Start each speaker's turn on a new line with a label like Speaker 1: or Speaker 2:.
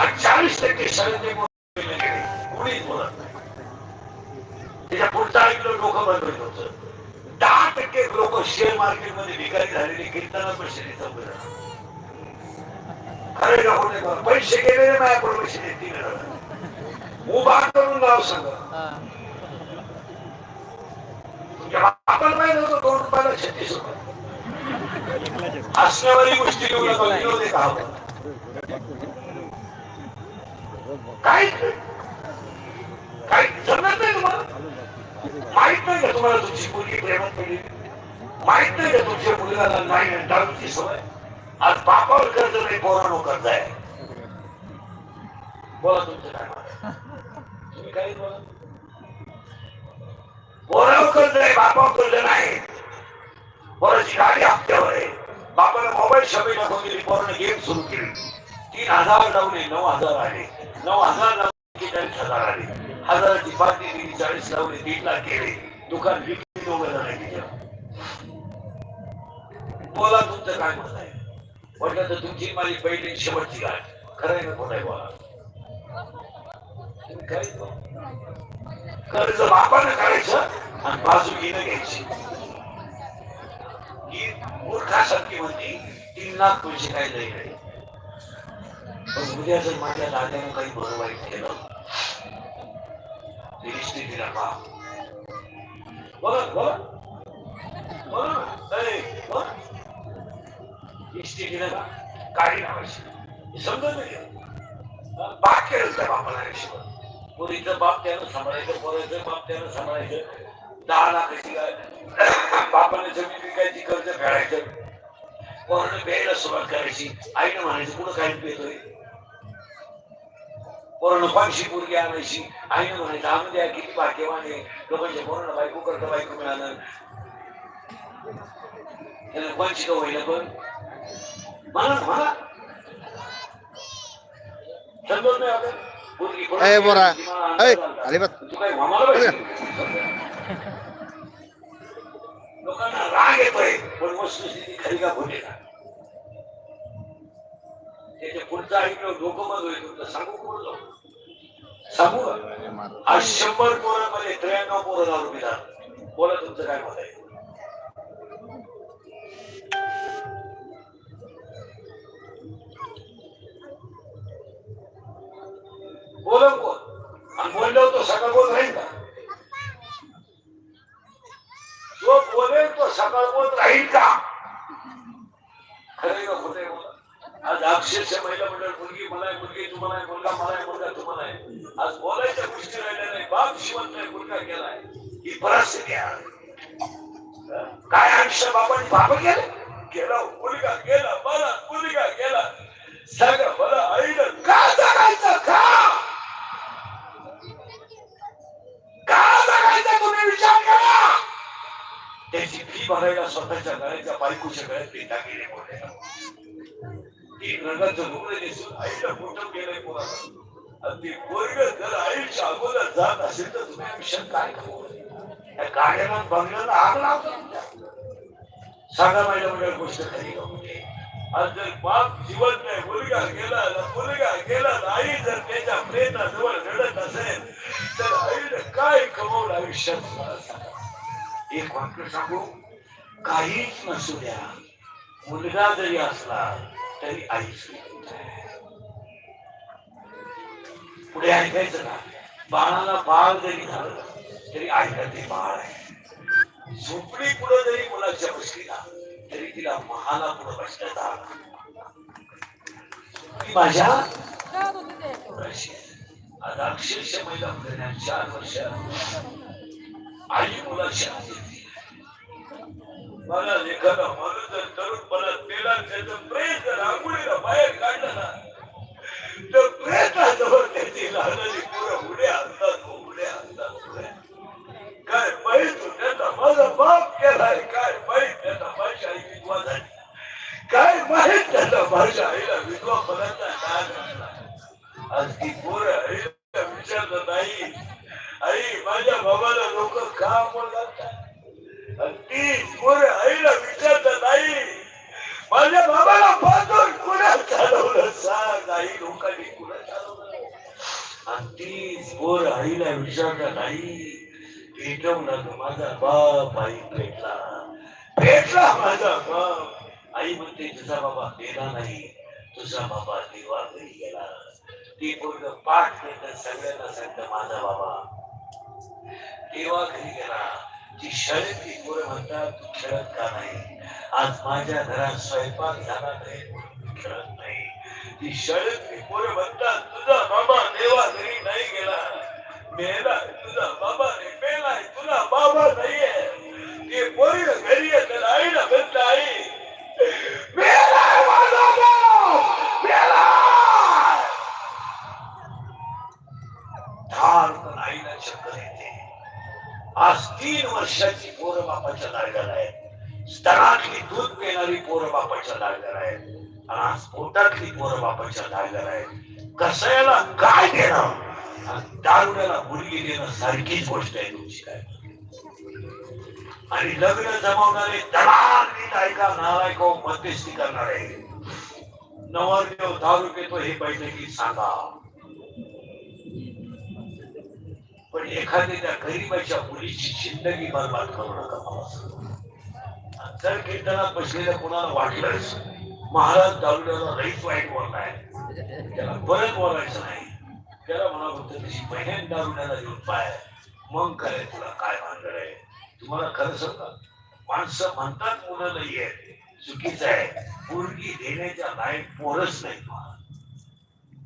Speaker 1: आणि चाळीस टक्के शाळेतले पोरं कोणीच बोलत नाही त्याच्या पुढचा ऐकलं डोकं बंद होत दहा टक्के लोक शेअर मार्केटमध्ये भिकारी झालेले कीर्तनात बसलेले चौघ खरे का खोटे पैसे गेलेले माझ्याकडे पैसे देतील उभा करून नाव सांगा आपण बापाला माहीत होतं दोन रुपयाला छत्तीस रुपये हसण्यावारी गोष्टी घेऊन नका विनोद आहे का काय? काय जमत नाही तुम्हाला? माहीत नाही का तुम्हाला तुमची मुलगी प्रेमात पडली? माहीत नाही का तुमच्या मुलगाला नाही डाळूची सवय? आज बापावर कर्ज नाही पोरानो कर्ज आहे. बोला तुमचं काय तुम्ही काही बोला? कर्ज आहे बापावर कर्ज नाही. पोराची गाडी हप्त्यावर आहे. बापाला मोबाईल शॉपिंग दाखवून दिली पोरानं गेम सुरू केली. तीन हजार लावले नऊ हजार आले. नऊ हजार लावले हजार आले. हजाराची पार्टी दिली चाळीस लावले दीड लाख केले. दुकान विकली दोघ जण बोला तुमचं काय म्हणत आहे? म्हटलं तर तुमची माझी पहिली शेवटची गाठ. खरं आहे ना खोट आहे बोला? कर्ज बापानं काढायचं आणि बाजू घेणं घ्यायची. ही मूर्खासारखी म्हणते तीन लाख पैसे काय लई नाही. पण जर माझ्या दाद्यानं काही बरं वाईट केलं परिस्थितीला पहा बोला बोला बोला का काळी नावाची. समजत नाही बाप केलं त्या बापाला रेशीवर पोरीचं बाप त्यानं सांभाळायचं पोराचं बाप त्यानं सांभाळायचं. दहा लाखाची बापाने जमीन विकायची कर्ज फेडायचं. पोरानं प्यायला सुरुवात करायची. आईनं म्हणायचं कुठं काही पेतोय? पोरानं पाचशे पोरगी आणायची. आईनं म्हणायचं आम्ही द्या किती भाग्यवान आहे. लोकांच्या पोरांना बायको करता बायको मिळालं. त्याला का होईना पण? मला मला. समजत नाही आता. पोरगी
Speaker 2: बोरा.
Speaker 1: ती काय? लोकांना राग येतोय पण वस्तुस्थिती खरी का का? त्याच्या पुढचा ऐकलं डोकं मग होईल तुमचं. सांगू कोण जाऊ सांगू? का आज शंभर पोरांमध्ये त्र्याण्णव पोरं दारू. पितात बोला तुमचं काय मत आहे? बोला कोण? आणि बोललो तो सगळं बोल राहील का जो बोलेल तो सकाळ बोल राहील का खरे का खोटे आज अक्षरशः महिला मंडळ मुलगी मला मुलगी तुम्हाला मुलगा मला मुलगा तुम्हाला आज बोलायच्या गोष्टी राहिल्या नाही. बाप शिवंत नाही मुलगा गेलाय ही परिस्थिती आहे. काय आयुष्य बापाने बाप गेले गेला मुलगा गेला मला मुलगा गेला. सगळं मला आईनं का जगायचं? का? का जगायचं? तुम्ही विचार करा. त्याची फी भरायला स्वतःच्या गळ्याच्या बायकोच्या गळ्यात पेटा गेले मोठे एक रंगाचं लुगडं दिसून आईला मोठं केलंय पोराला आणि ते पोरग जर आईच्या अगोदर जात असेल तर तुम्ही आयुष्यात काय करू त्या गाड्याला बंगल्याला आग लावतो तुमच्या. सांगा माझ्या म्हणजे गोष्ट खरी आज जर बाप जिवंत नाही मुलगा गेला मुलगा गेला आई जर त्याच्या प्रेताजवळ रडत असेल तर आईने काय कमवलं आयुष्यात मला सांगा एक वाक्य सांगू काहीच नसू द्या मुलगा जरी असला तरी आई श्रीमंत आहे पुढे ऐकायचं ना बाळाला बाळ जरी झालं तरी आईला ते बाळ आहे. झोपडी पुढे जरी मुलाच्या बसली ना तरी तिला महाला पुढे बसण्याचा हक्क. माझ्या मुलाशी आज अक्षरशः महिला मुलांना चार वर्ष आई मुलाच्या मला लेखाला मला जर तरुण मला तेला त्याचं प्रेम जर आंघोळीला बाहेर काढलं ना तर प्रेताजवळ त्याची लहानाची पुढे उड्या आणतात उड्या आणतात उड्या. काय माहीत त्याचा माझा बाप केलाय काय माहीत त्याचा माझी आई विधवा झाली काय माहीत माझ्या आईला विधवा पदाचा डाग आणला आज ती पोरं आईला विचारलं नाही आई माझ्या बाबाला लोक का बोलतात आणि ती पोरं आईला विचारलं नाही. माझ्या बाबाला पाहतो कुणा चालवलं सांग आई लोकांनी कुणा चालवलं आणि तीच पोर आईला विचारलं नाही. पेटवला तो माझा बाप आई भेटला भेटला माझा बाप. आई म्हणते तुझा बाबा गेला नाही. तुझा बाबा देवा घरी गेला. ती पूर्ण पाठ देत सगळ्यांना सांगत माझा बाबा देवा घरी गेला. ती शाळेत ती पोरं म्हणतात तू खेळत का नाही? आज माझ्या घरात स्वयंपाक झाला नाही म्हणून खेळत नाही. ती शाळेत ती पोरं म्हणतात तुझा बाबा देवा घरी नाही गेला. मेला तुझा बाबा रे मेला तुझा बाबा नाहीये. ते पोरी घरी आहे तर आईला म्हणत आई स्तनातली येणारी पोरं बापाच्या दारगाला आहेत. आणि आज पोटातली पोरं बापाच्या दारगाला आहेत. कसायला काय देणं दारुड्याला मुलगी देणं सारखीच गोष्ट आहे तुमची काय? आणि लग्न जमवणारे दलाल नीट ऐका नालायक हो, मध्यस्थी करणारे. नवरदेव दारू पितो हे बैठकीत सांगा. पण एखाद्या त्या गरीबाच्या मुलीची जिंदगी बर्बाद करू नका. मला सांगा. कीर्तना बसलेल्या कुणाला वाटलंच महाराज दारुड्याला लईच वाईट बोललाय त्याला परत बोलायचं नाही. त्याला म्हणा फक्त तशी पहिल्यांदा दारुड्याला घेऊन पाय. मग काय तुला काय भानगड आहे? तुम्हाला खरं सांगा माणसं म्हणतात मुलं नाहीये चुकीचं आहे. पोरगी देण्याच्या लायक पोरच नाही तुम्हाला.